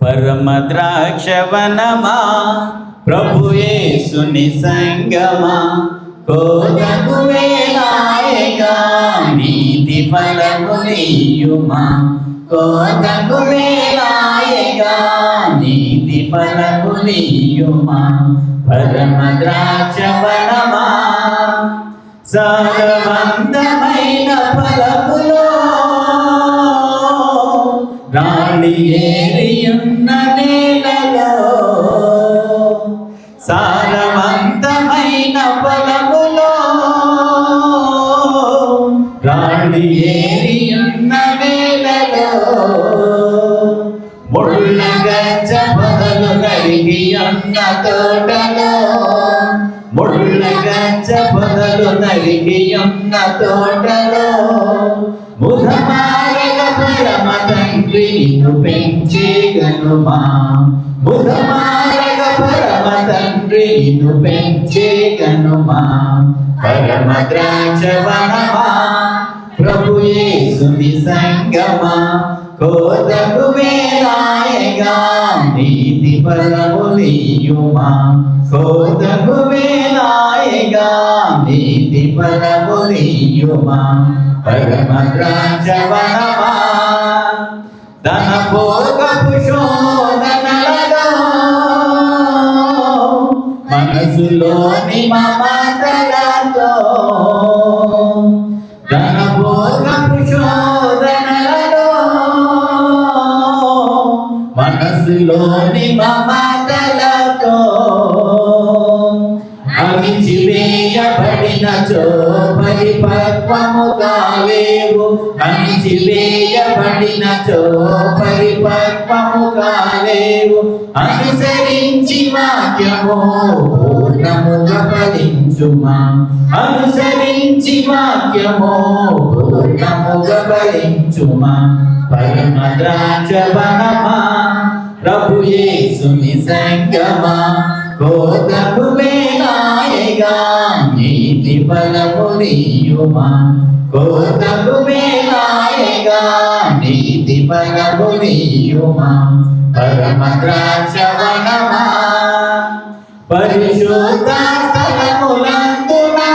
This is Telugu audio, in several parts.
పరమ ద్రాక్షవనమా ప్రభు యేసుని సంగమా కోదకు వేలాయగా నీతి ఫలము నీయుమా కోదకు వేలాయగా నీతి ఫలము నీయుమా పరమ ద్రాక్షవనమా సారవంతమైన ఫలములో రాణి ఏరియున్న నేలలో సారవంతమైన పొలములో రాణి ఏరియున్న నేలలో ముళ్ళ గచ్చ బదలు నరిగి అన్న తోటలో ముళ్ళ గచ్చ పొదలు కలిగి అన్న తోటలో నిన్ను పెంచేగనుమా బుధమారగ పరమ తండ్రి నిన్ను పెంచేగనుమా పరమ ద్రాక్షవనమా ప్రభు యేసుని సంగమా. కోదకు వేలాయగా నీతి ఫలము నీయుమా. కోదకు వేలాయగా నీతి ఫలము నీయుమా. పరమ ద్రాక్షవనమా ధన మనసులోని మమతలతో. ధన భోగపు మనసులోని మమతలతో. అణిచివేయబడిన చో పరిపక్వము కాలేవు అణిచివేయబడిన చో పరిపక్వము కాలేవు అనుసరించి వాక్యము పూర్ణముగా ఫలించుమా. అనుసరించి వాక్యము పూర్ణముగా ఫలించుమా. పరమ ద్రాక్షవనమా ప్రభు యేసుని సంగమా. కోతకు వేలాయగా నీతి ఫలము నీయుమా? కోతకు మేనాయగా నీతి ఫలము నీయుమా? పరమ ద్రాక్షవనమా? పరిశుద్ధ స్థలములందునా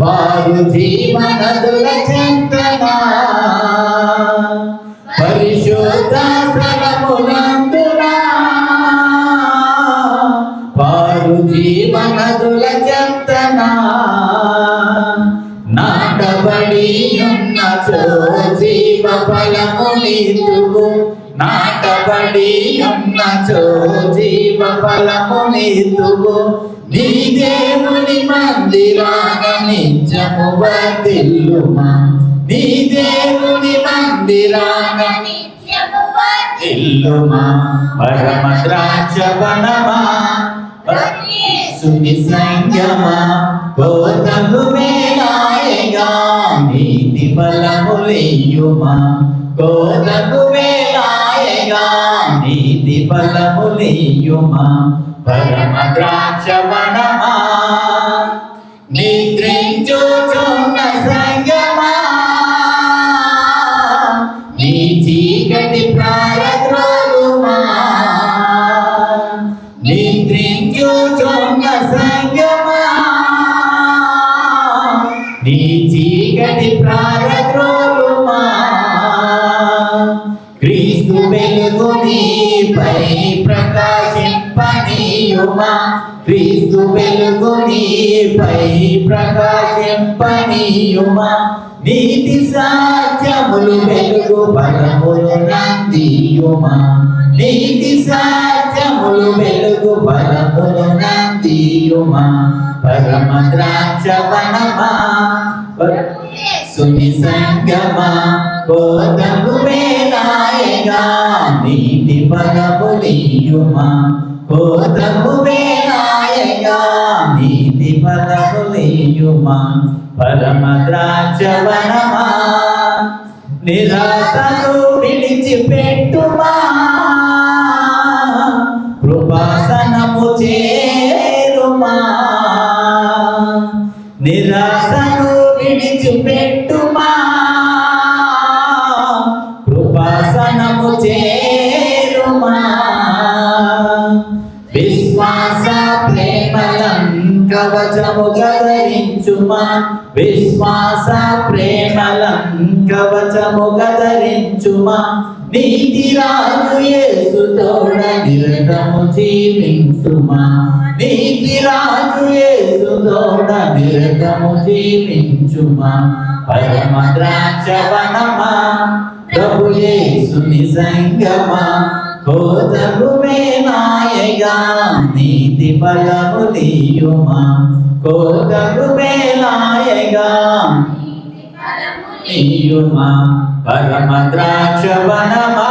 వారు జీవనదులచే నాటబడి జీవ ఫలము నీతువు నీ దేవుని మందిరాన నిత్యము వర్ధిల్లుమా. నీ దేవుని మందిరాన ఇల్లుమా పరమ ద్రాక్ష వనమా. సుని సంగమా. కోతము మేలాయగా నీతి ఫలములియుమా కోతము వేలాయగా నీతి ఫలములియుమా పరమ ద్రాక్షవనమా నిద్రించుచున్న సంగమా? నీ చీకటి ప్రారద్రోలుమా నిద్రించుచున్న సంగమా? నీ చీకటి ప్రారద్రోలుమా క్రీస్తు నీపై ప్రకాశింపనీయుమా? క్రీస్తు వెలుగు నీపై ప్రకాశింపనీయుమా? నీతి సాధ్యములు వెలుగు బలములు నందియుమా? నీతి సాధ్యములు వెలుగు బలములు నందియుమా? పరమ ద్రాక్షవనమా? సుని సంగమా? కోతము వేలాయగా నీతి ఫలములియుమా కోతము వేలాయగా. నీతి ఫలములియుమా పరమ ద్రాక్షవనమా. నిరాశను విడిచిపెట్టుమా. కృపాసనము చేరుమా. నిరాశను విడిచిపెట్టుమా. విశ్వాస ప్రేమలం కవచము గదరించుమా విశ్వాస ప్రేమలం కవచము గదరించుమా నీతి రాజు యేసు తోడ నిరతము జీవించుమా? నీతి రాజు యేసు తోడ నిరతము జీవించుమా? పరమ ద్రాక్షవనమా ప్రభు యేసు నిజంగమా? కోదము మే నాయ మేనాయగా నీతి ఫలము నీయుమా కోతము మేనాయగా నీయుమా పరమ ద్రాక్షవనమా